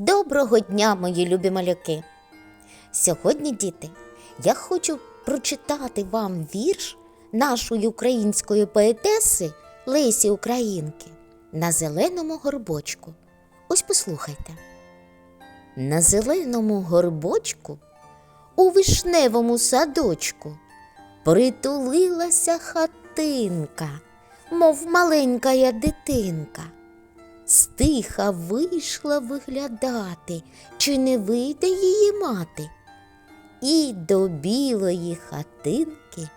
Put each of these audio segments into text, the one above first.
Доброго дня, мої любі малюки! Сьогодні, діти, я хочу прочитати вам вірш нашої української поетеси Лесі Українки на зеленому горбочку. Ось послухайте. На зеленому горбочку у вишневому садочку притулилася хатинка, мов маленька дитинка. Стиха вийшла виглядати, чи не вийде її мати. І до білої хатинки,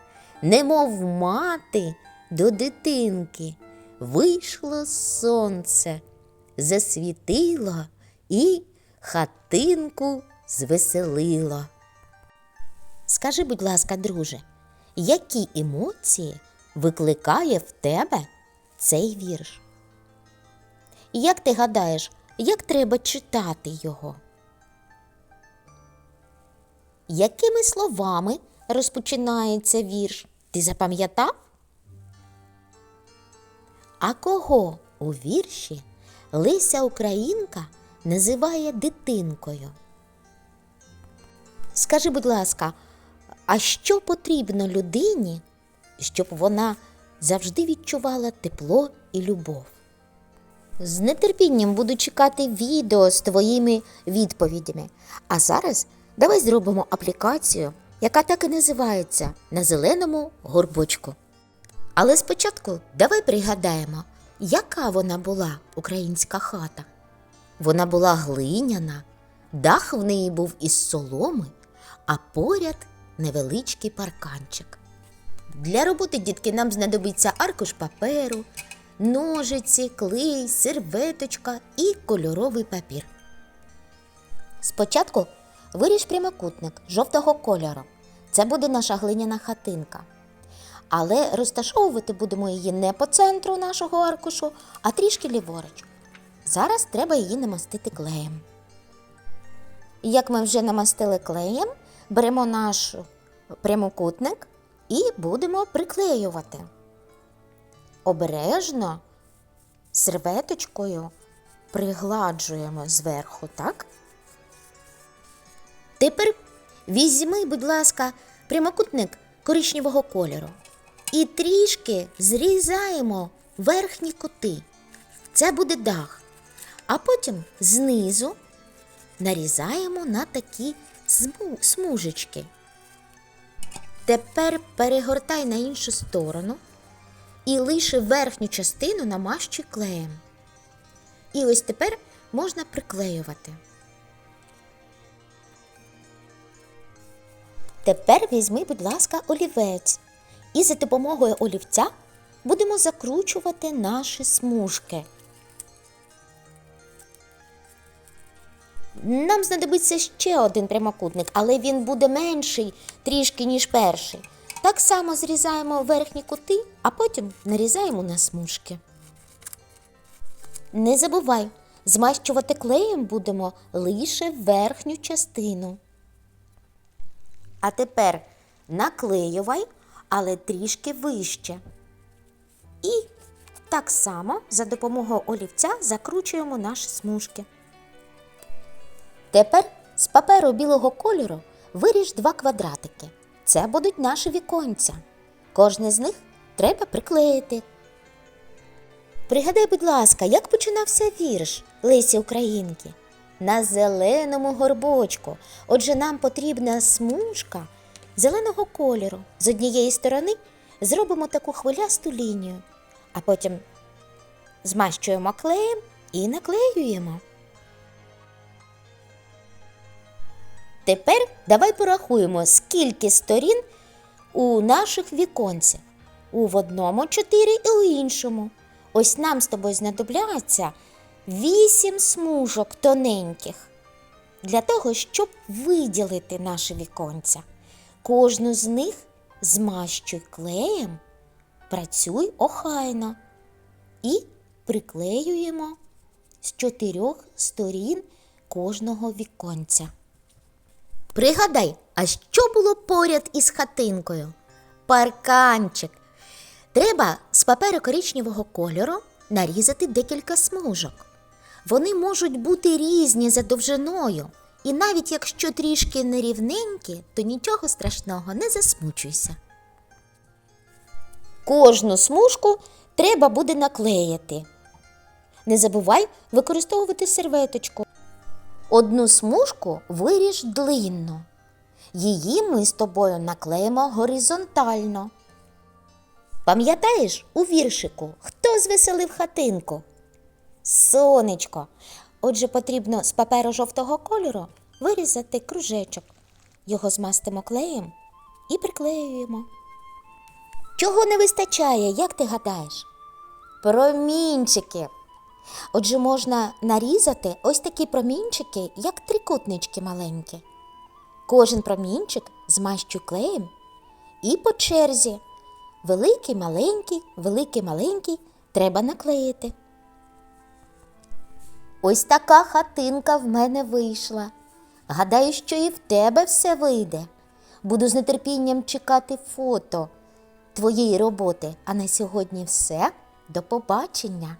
немов мати до дитинки, вийшло сонце, засвітило і хатинку звеселило. Скажи, будь ласка, друже, які емоції викликає в тебе цей вірш? Як ти гадаєш, як треба читати його? Якими словами розпочинається вірш? Ти запам'ятав? А кого у вірші Леся Українка називає дитинкою? Скажи, будь ласка, а що потрібно людині, щоб вона завжди відчувала тепло і любов? З нетерпінням буду чекати відео з твоїми відповідями. А зараз давай зробимо аплікацію, яка так і називається на зеленому горбочку. Але спочатку давай пригадаємо, яка вона була українська хата. Вона була глиняна, дах в неї був із соломи, а поряд невеличкий парканчик. Для роботи дітки нам знадобиться аркуш паперу, ножиці, клей, серветочка і кольоровий папір. Спочатку виріж прямокутник жовтого кольору. Це буде наша глиняна хатинка. Але розташовувати будемо її не по центру нашого аркушу, а трішки ліворуч. Зараз треба її намастити клеєм. Як ми вже намастили клеєм, беремо наш прямокутник і будемо приклеювати. Обережно серветочкою пригладжуємо зверху, так? Тепер візьми, будь ласка, прямокутник коричневого кольору і трішки зрізаємо верхні кути. Це буде дах. А потім знизу нарізаємо на такі смужечки. Тепер перегортай на іншу сторону і лише верхню частину намащуй клеєм. І ось тепер можна приклеювати. Тепер візьми, будь ласка, олівець. І за допомогою олівця будемо закручувати наші смужки. Нам знадобиться ще один прямокутник, але він буде менший трішки, ніж перший. Так само зрізаємо верхні кути, а потім нарізаємо на смужки. Не забувай, змащувати клеєм будемо лише верхню частину. А тепер наклеювай, але трішки вище. І так само за допомогою олівця закручуємо наші смужки. Тепер з паперу білого кольору виріж два квадратики. Це будуть наші віконця. Кожне з них треба приклеїти. Пригадай, будь ласка, як починався вірш Лесі Українки? На зеленому горбочку. Отже, нам потрібна смужка зеленого кольору. З однієї сторони зробимо таку хвилясту лінію, а потім змащуємо клеєм і наклеюємо. Тепер давай порахуємо, скільки сторін у наших віконцях. У одному чотири і у іншому. Ось нам з тобою знадобляться вісім смужок тоненьких для того, щоб виділити наші віконця. Кожну з них змащуй клеєм, працюй охайно і приклеюємо з чотирьох сторін кожного віконця. Пригадай, а що було поряд із хатинкою? Парканчик. Треба з паперу коричневого кольору нарізати декілька смужок. Вони можуть бути різні за довжиною. І навіть якщо трішки нерівненькі, то нічого страшного, не засмучуйся. Кожну смужку треба буде наклеїти. Не забувай використовувати серветочку. Одну смужку виріж длинно. Її ми з тобою наклеїмо горизонтально. Пам'ятаєш у віршику, хто звеселив хатинку? Сонечко. Отже, потрібно з паперу жовтого кольору вирізати кружечок. Його змастимо клеєм і приклеюємо. Чого не вистачає, як ти гадаєш? Промінчики. Отже, можна нарізати ось такі промінчики, як трикутнички маленькі. Кожен промінчик змащу клеєм і по черзі. Великий, маленький, великий, маленький треба наклеїти. Ось така хатинка в мене вийшла. Гадаю, що і в тебе все вийде. Буду з нетерпінням чекати фото твоєї роботи. А на сьогодні все. До побачення!